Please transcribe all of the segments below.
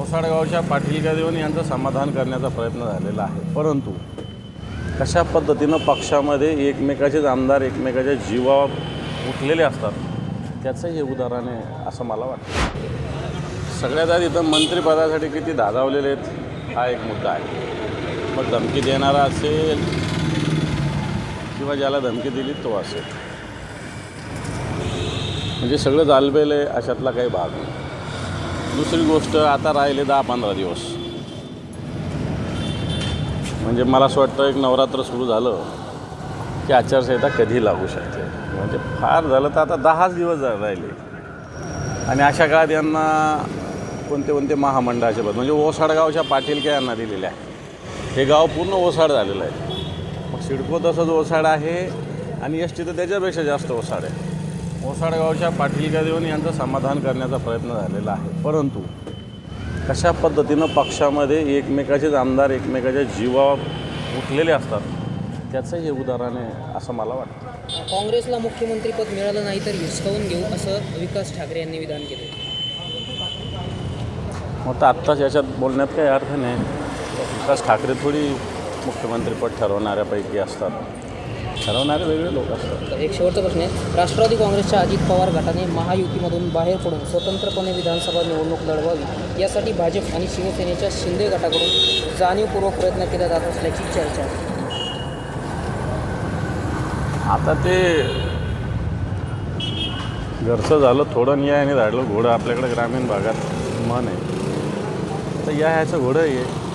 ओसाडगावच्या पाटील देऊन यांचं समाधान करण्याचा प्रयत्न झालेला आहे. परंतु कशा पद्धतीनं पक्षामध्ये एकमेकाचेच आमदार एकमेकाच्या जीवावर उठलेले असतात त्याचं हे उदाहरण आहे असं मला वाटतं. सगळ्यात आधी इथं मंत्रिपदासाठी किती धादावलेले आहेत हा एक मुद्दा आहे. मग धमकी देणारा असेल किंवा ज्याला धमकी दिली तो असेल. म्हणजे सगळं जालबेल आहे अशातला काही भाग नाही. दुसरी गोष्ट आता राहिले दहा पंधरा दिवस. म्हणजे मला असं वाटतं एक नवरात्र सुरू झालं की आचारसंहिता कधी लागू शकते? म्हणजे फार झालं तर आता दहाच दिवस जा- राहिले. आणि अशा काळात यांना कोणते कोणते महामंडळाचे पद म्हणजे ओसाडगावच्या पाटीलक्या यांना दिलेले आहे हे गाव पूर्ण ओसाड झालेलं आहे. मग सिडको तसंच ओसाड आहे आणि एस टी तर त्याच्यापेक्षा जास्त ओसाड आहे. ओसाडगावच्या पाटीलक्या देऊन यांचं समाधान करण्याचा प्रयत्न झालेला आहे. परंतु कशा पद्धतीनं पक्षामध्ये एकमेकाचेच आमदार एकमेकाच्या जीवावर उठलेले असतात त्याचं हे उदाहरण आहे असं मला वाटतं. काँग्रेसला मुख्यमंत्रीपद मिळालं नाही तर हिसकावून घेऊ असं विकास ठाकरे यांनी विधान केले. मग तर आत्ताच याच्यात बोलण्यात काही अर्थ नाही. विकास ठाकरे थोडी मुख्यमंत्रीपद ठरवणाऱ्यापैकी असतात. ठरवणारे वेगळे लोक असतात. तर एक शेवटचा प्रश्न आहे. राष्ट्रवादी काँग्रेसच्या अजित पवार गटाने महायुतीमधून बाहेर पडून स्वतंत्रपणे विधानसभा निवडणूक लढवावी यासाठी भाजप आणि शिवसेनेच्या शिंदे गटाकडून जाणीवपूर्वक प्रयत्न केला जात असल्याची चर्चा आहे. आता ते घरचं झालं थोडं न्याय आणि राहिलं घोडं आपल्याकडे ग्रामीण भागात मन आहे. तर या ह्याचं घोडं आहे.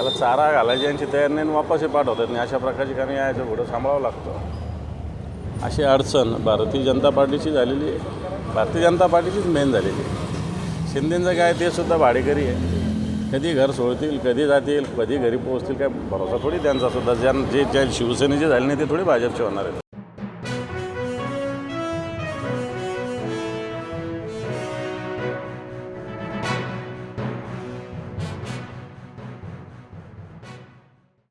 त्याला चारा घालायची यांची तयार नाही आणि वापसही पाठवतात. नाही अशा प्रकारची कारण यायचं पुढं सांभाळावं लागतं. अशी अडचण भारतीय जनता पार्टीची झालेली आहे. भारतीय जनता पार्टीचीच मेन झालेली आहे. शिंदेचं काय ते सुद्धा भाडेकरी आहे. कधी घर सोडतील कधी जातील कधी घरी पोहोचतील काय भरोसा थोडी त्यांचा सुद्धा. ज्या जे ज्या शिवसेनेचे झाले नाही ते थोडी भाजपचे होणार आहेत.